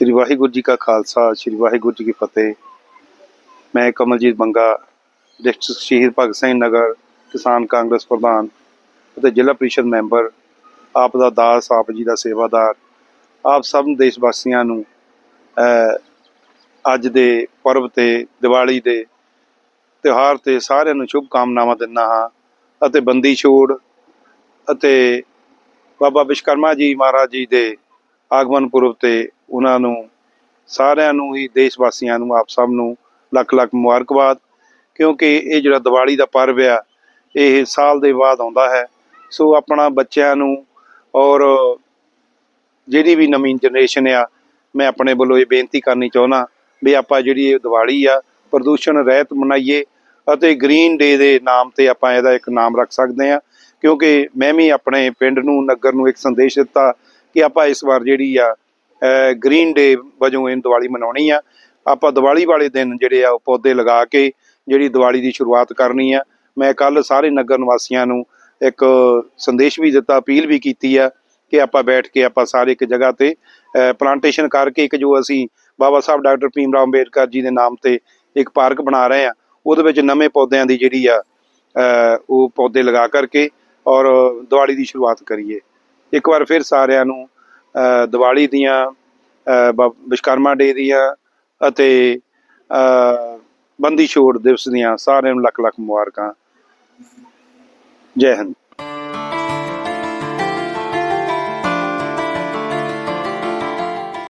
ਸ੍ਰੀ ਵਾਹਿਗੁਰੂ ਜੀ ਕਾ ਖਾਲਸਾ, ਸ੍ਰੀ ਵਾਹਿਗੁਰੂ ਜੀ ਕੀ ਫਤਿਹ। ਮੈਂ ਕਮਲਜੀਤ ਬੰਗਾ, ਡਿਸਟ੍ਰਿਕਟ ਸ਼ਹੀਦ ਭਗਤ ਸਿੰਘ ਨਗਰ, ਕਿਸਾਨ ਕਾਂਗਰਸ ਪ੍ਰਧਾਨ ਅਤੇ ਜ਼ਿਲ੍ਹਾ ਪ੍ਰੀਸ਼ਦ ਮੈਂਬਰ, ਆਪ ਦਾ ਦਾਸ, ਆਪ ਜੀ ਦਾ ਸੇਵਾਦਾਰ, ਆਪ ਸਭ ਦੇਸ਼ ਵਾਸੀਆਂ ਨੂੰ ਅੱਜ ਦੇ ਪਰਵ ਤੇ ਦੀਵਾਲੀ ਦੇ ਤਿਉਹਾਰ ਤੇ ਸਾਰਿਆਂ ਨੂੰ ਸ਼ੁਭ ਕਾਮਨਾਵਾਂ ਦਿੰਦਾ ਹਾਂ ਅਤੇ ਬੰਦੀ ਛੋੜ ਅਤੇ ਬਾਬਾ ਵਿਸ਼ਕਰਮਾ ਜੀ ਮਹਾਰਾਜ ਜੀ ਦੇ ਆਗਮਨ ਪੁਰਬ ਤੇ ਉਹਨਾਂ ਨੂੰ, ਸਾਰਿਆਂ ਨੂੰ ਹੀ ਦੇਸ਼ ਵਾਸੀਆਂ ਨੂੰ, ਆਪ ਸਭ ਨੂੰ ਲੱਖ ਲੱਖ ਮੁਬਾਰਕਬਾਦ। ਕਿਉਂਕਿ ਇਹ ਜਿਹੜਾ ਦੀਵਾਲੀ ਦਾ ਪਰਵ ਆ, ਇਹ ਸਾਲ ਦੇ ਬਾਅਦ ਆਉਂਦਾ ਹੈ। ਸੋ ਆਪਣਾ ਬੱਚਿਆਂ ਨੂੰ ਔਰ ਜਿਹੜੀ ਵੀ ਨਵੀਂ ਜਨਰੇਸ਼ਨ ਆ, ਮੈਂ ਆਪਣੇ ਵੱਲੋਂ ਇਹ ਬੇਨਤੀ ਕਰਨੀ ਚਾਹੁੰਦਾ ਵੀ ਆਪਾਂ ਜਿਹੜੀ ਇਹ ਦੀਵਾਲੀ ਆ, ਪ੍ਰਦੂਸ਼ਣ ਰਹਿਤ ਮਨਾਈਏ ਅਤੇ ਗ੍ਰੀਨ ਡੇ ਦੇ ਨਾਮ ਤੇ ਆਪਾਂ ਇਹਦਾ ਇੱਕ ਨਾਮ ਰੱਖ ਸਕਦੇ ਆ ਕਿਉਂਕਿ ਮੈਂ ਵੀ ਆਪਣੇ ਪਿੰਡ ਨੂੰ, ਨਗਰ ਨੂੰ ਇੱਕ ਸੰਦੇਸ਼ ਦਿੱਤਾ ਕਿ ਆਪਾਂ ਇਸ ਵਾਰ ਜਿਹੜੀ ਆ ਗ੍ਰੀਨ ਡੇ ਵਜੋਂ ਇਹ ਦੀਵਾਲੀ ਮਨਾਉਣੀ ਆ। ਆਪਾਂ ਦੀਵਾਲੀ ਵਾਲੇ ਦਿਨ ਜਿਹੜੇ ਆ, ਉਹ ਪੌਦੇ ਲਗਾ ਕੇ ਜਿਹੜੀ ਦੀਵਾਲੀ ਦੀ ਸ਼ੁਰੂਆਤ ਕਰਨੀ ਆ। ਮੈਂ ਕੱਲ ਸਾਰੇ ਨਗਰ ਨਿਵਾਸੀਆਂ ਨੂੰ ਇੱਕ ਸੰਦੇਸ਼ ਵੀ ਦਿੱਤਾ, ਅਪੀਲ ਵੀ ਕੀਤੀ ਆ ਕਿ ਆਪਾਂ ਬੈਠ ਕੇ ਆਪਾਂ ਸਾਰੇ ਇੱਕ ਜਗ੍ਹਾ ਤੇ ਪਲਾਂਟੇਸ਼ਨ ਕਰਕੇ ਇੱਕ ਜੋ ਅਸੀਂ ਬਾਬਾ ਸਾਹਿਬ ਡਾਕਟਰ ਭੀਮ ਰਾਓ ਅੰਬੇਡਕਰ ਜੀ ਦੇ ਨਾਮ ਤੇ ਇੱਕ ਪਾਰਕ ਬਣਾ ਰਹੇ ਆ, ਉਹਦੇ ਵਿੱਚ ਨਵੇਂ ਪੌਦਿਆਂ ਦੀ ਜਿਹੜੀ ਆ ਉਹ ਪੌਦੇ ਲਗਾ ਕਰਕੇ ਔਰ ਦੀਵਾਲੀ ਦੀ ਸ਼ੁਰੂਆਤ ਕਰੀਏ। ਇੱਕ ਵਾਰ ਫਿਰ ਸਾਰਿਆਂ ਨੂੰ ਦੀਵਾਲੀ ਦੀਆਂ ਵਿਸ਼ਕਰਮਾ ਡੇ ਦੀਆਂ ਅਤੇ ਬੰਦੀ ਛੋੜ ਦਿਵਸ ਦੀਆਂ ਸਾਰਿਆਂ ਨੂੰ ਲੱਖ ਲੱਖ ਮੁਬਾਰਕਾਂ। ਜੈ ਹਿੰਦ।